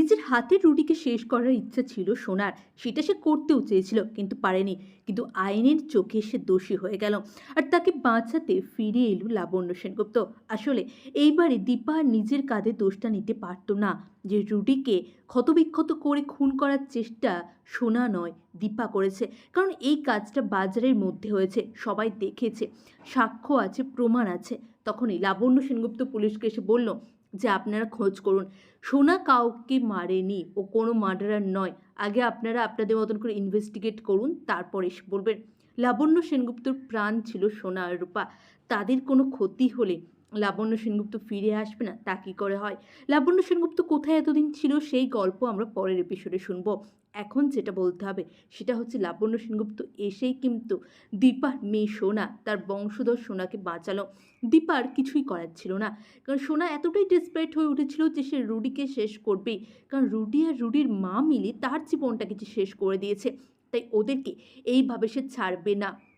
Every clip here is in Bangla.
নিজের হাতে রুটিকে শেষ করার ইচ্ছা ছিল সোনার। সেটা সে করতেও চেয়েছিল, কিন্তু পারেনি। কিন্তু আইনের চোখে সে দোষী হয়ে গেল আর তাকে বাঁচাতে ফিরে এলো লাবণ্য সেনগুপ্ত। আসলে এইবারে দীপা নিজের কাঁধে দোষটা নিতে পারতো না। যে রুটিকে ক্ষতবিক্ষত করে খুন করার চেষ্টা সোনা নয়, দীপা করেছে। কারণ এই কাজটা বাজারের মধ্যে হয়েছে, সবাই দেখেছে। সাক্ষ্য আছে, প্রমাণ আছে। তখনই লাবণ্য সেনগুপ্ত পুলিশকে এসে বলল যে আপনারা খোঁজ করুন। সোনা কাউকে মারেনি ও কোনো মার্ডারার নয়। আগে আপনারা আপনাদের মতন করে ইনভেস্টিগেট করুন, তারপর এসে বলবেন। লাবণ্য সেনগুপ্তর প্রাণ ছিল সোনা আর রূপা। তাদের কোনো ক্ষতি হলে লাবণ্য সেনগুপ্ত ফিরে আসবে না, তা কী করে হয়? লাবণ্য সেনগুপ্ত কোথায় এতদিন ছিল? সেই গল্প আমরা পরের এপিসোডে শুনব। এখন যেটা বলতে হবে, সেটা হচ্ছে লাবণ্য সেনগুপ্ত এসেই কিন্তু দীপার মেয়ে সোনা, তার বংশধর সোনাকে বাঁচালো। দীপার কিছুই করার ছিল না। কারণ সোনা এতটাই ডেসপারেট হয়ে উঠেছিল যে সে রুডিকে শেষ করবেই। কারণ রুডি আর রুডির মা মিলে তার জীবনটা কিছু শেষ করে দিয়েছে, তাই ওদেরকে এইভাবে সে ছাড়বে না।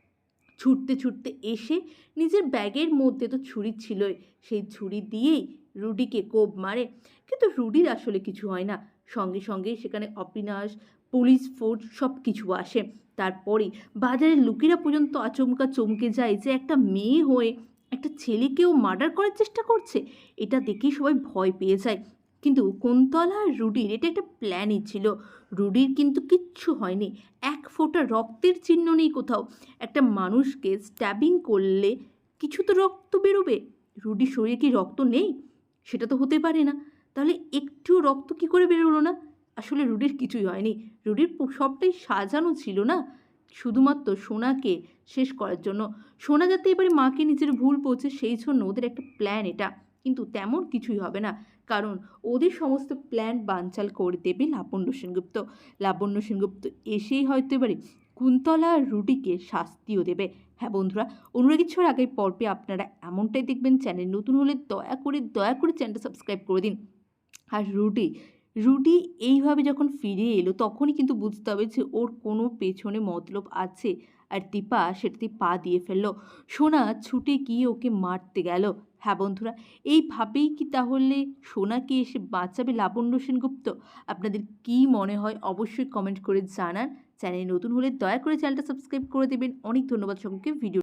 ছুটতে ছুটতে এসে নিজের ব্যাগের মধ্যে তো ছুরি ছিলই। সেই ছুরি দিয়েই রুডিকে কোপ মারে। কিন্তু রুডির আসলে কিছু হয় না। সঙ্গে সঙ্গে সেখানে অবিনাশ, পুলিশ ফোর্স সব কিছু আসে। তারপরে বাজারের লোকেরা পর্যন্ত আচমকা চমকে যায় যে একটা মেয়ে হয়ে একটা ছেলেকেও মার্ডার করার চেষ্টা করছে। এটা দেখেই সবাই ভয় পেয়ে যায়। কিন্তু কুন্তলা আর রুডির এটা একটা প্ল্যানই ছিল। রুডির কিন্তু কিচ্ছু হয়নি। এক ফোঁটা রক্তের চিহ্ন নেই কোথাও। একটা মানুষকে স্ট্যাবিং করলে কিছু তো রক্ত বেরোবে। রুডির শরীরে কি রক্ত নেই? সেটা তো হতে পারে না। তাহলে একটু রক্ত কি করে বেরোলো না? আসলে রুডির কিছুই হয়নি। রুডির সবটাই সাজানো ছিল না? শুধুমাত্র সোনাকে শেষ করার জন্য। সোনা যাতে এবারে মাকে নিজের ভুল পৌঁছে সেই জন্য ওদের একটা প্ল্যান এটা। কিন্তু তেমন কিছুই হবে না। কারণ ওদের সমস্ত প্ল্যান বানচাল করে দেবে লাবণ্য সেনগুপ্ত। লাবণ্য সেনগুপ্ত এসেই হয়তো এবারে কুন্তলা রুটিকে শাস্তিও দেবে। হ্যাঁ বন্ধুরা অনুরাগী ছোঁয়ার আগে পর্বে আপনারা এমনটাই দেখবেন। চ্যানেল নতুন হলে দয়া করে দয়া করে চ্যানেলটা সাবস্ক্রাইব করে দিন। আর রুটি রুটি এইভাবে যখন ফিরে এলো, তখনই কিন্তু বুঝতে হবে যে ওর কোনো পেছনে মতলব আছে। আর দীপা সেটাতে পা দিয়ে ফেলল। সোনা ছুটে গিয়ে ওকে মারতে গেল। হ্যাঁ বন্ধুরা এইভাবেই কি তাহলে সোনাকে এসে বাঁচাবে লাবণ্য সেনগুপ্ত? আপনাদের কি মনে হয় অবশ্যই কমেন্ট করে জানান। চ্যানেল নতুন হলে দয়া করে চ্যানেলটা সাবস্ক্রাইব করে দেবেন। অনেক ধন্যবাদ সকলকে। ভিডিও